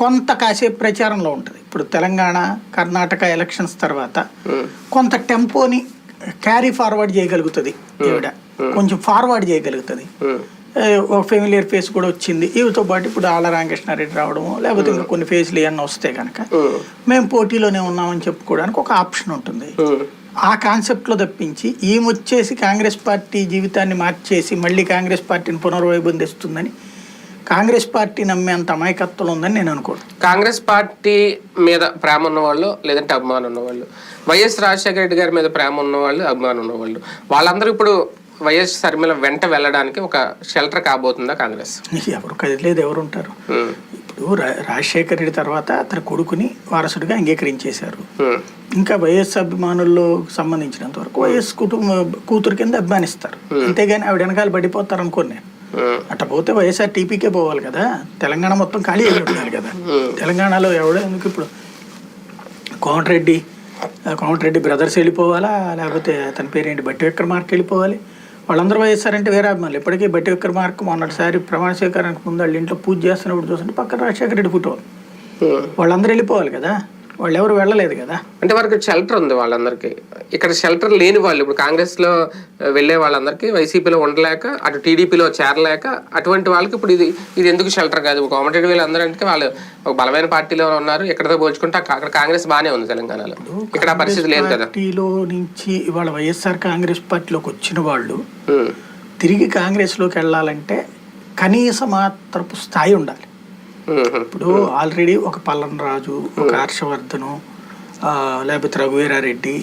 కొంత కాసేపు ప్రచారంలో ఉంటుంది. ఇప్పుడు తెలంగాణ కర్ణాటక ఎలక్షన్స్ తర్వాత కొంత టెంపోని క్యారీ ఫార్వర్డ్ చేయగలుగుతుంది ఈవిడ. కొంచెం ఫార్వర్డ్ చేయగలుగుతుంది. ఒక ఫెమిలియర్ ఫేస్ కూడా వచ్చింది. ఈవితో పాటు ఇప్పుడు ఆళ్ళ రామకృష్ణారెడ్డి రావడము లేకపోతే ఇంకా కొన్ని ఫేస్లు ఏమన్నా వస్తే కనుక మేము పోటీలోనే ఉన్నామని చెప్పుకోవడానికి ఒక ఆప్షన్ ఉంటుంది. ఆ కాన్సెప్ట్లో తప్పించి ఈమె వచ్చేసి కాంగ్రెస్ పార్టీ జీవితాన్ని మార్చేసి మళ్ళీ కాంగ్రెస్ పార్టీని పునర్వైబంధిస్తుందని కాంగ్రెస్ పార్టీ నమ్మేంత అమాయకత్వం ఉందని నేను అనుకోను. కాంగ్రెస్ పార్టీ మీద ప్రేమ ఉన్నవాళ్ళు లేదంటే అభిమానం ఉన్నవాళ్ళు. వైఎస్ రాజశేఖర రెడ్డి గారి మీద ప్రేమ ఉన్నవాళ్ళు అభిమానం ఉన్నవాళ్ళు. వాళ్ళందరూ ఇప్పుడు వైఎస్ శర్మిల వెంట వెళ్ళడానికి ఒక షెల్టర్ కాబోతుందా కాంగ్రెస్? ఎవరు కదిలేదు ఎవరు ఉంటారు? ఇప్పుడు రాజశేఖర రెడ్డి తర్వాత అతని కొడుకుని వారసుడిగా అంగీకరించేశారు. ఇంకా వైఎస్ అభిమానుల్లో సంబంధించినంత వరకు వైఎస్ కుటుంబ కూతురు కింద అభిమానిస్తారు. అంతేగాని ఆవిడ వెనకాల పడిపోతారు అనుకోను నేను. అట్ట పోతే వైఎస్ఆర్ టీపీకే పోవాలి కదా. తెలంగాణ మొత్తం ఖాళీ అయి ఉండాలి కదా. తెలంగాణలో ఎవడో ఎందుకు ఇప్పుడు? కోమటిరెడ్డి కోమటిరెడ్డి బ్రదర్స్ వెళ్ళిపోవాలా? లేకపోతే అతని పేరేంటి? బట్టి విక్రమార్క వెళ్ళిపోవాలి? వాళ్ళందరూ వైఎస్ఆర్ అంటే వేరే అభిమానులు. ఇప్పటికీ బట్టి విక్రమార్క మొన్నటిసారి ప్రమాణ స్వీకారానికి ముందు వాళ్ళ ఇంట్లో పూజ చేస్తున్నప్పుడు చూస్తుంటే పక్కన రాజశేఖర రెడ్డి ఫోటో. వాళ్ళందరూ వెళ్ళిపోవాలి కదా? వాళ్ళు ఎవరు వెళ్ళలేదు కదా. అంటే వారికి షెల్టర్ ఉంది వాళ్ళందరికీ. ఇక్కడ షెల్టర్ లేని వాళ్ళు ఇప్పుడు కాంగ్రెస్లో వెళ్ళే వాళ్ళందరికీ వైసీపీలో ఉండలేక అటు టీడీపీలో చేరలేక అటువంటి వాళ్ళకి ఇప్పుడు ఇది ఇది ఎందుకు షెల్టర్ కాదు? కాంపిటేటివ్ వీళ్ళందరికీ వాళ్ళు ఒక బలమైన పార్టీలో ఉన్నారు ఎక్కడితో పోల్చుకుంటే అక్క- అక్కడ కాంగ్రెస్ బాగానే ఉంది తెలంగాణలో. ఇక్కడ పరిస్థితి లేదు కదా. పార్టీలో నుంచి ఇవాళ వైఎస్ఆర్ కాంగ్రెస్ పార్టీలోకి వచ్చిన వాళ్ళు తిరిగి కాంగ్రెస్లోకి వెళ్ళాలంటే కనీస మాత్రపు స్థాయి ఉండాలి. ఇప్పుడు ఆల్రెడీ ఒక పల్లన్ రాజు ఒక హర్షవర్ధను ఆ, లేకపోతే రఘువీరారెడ్డి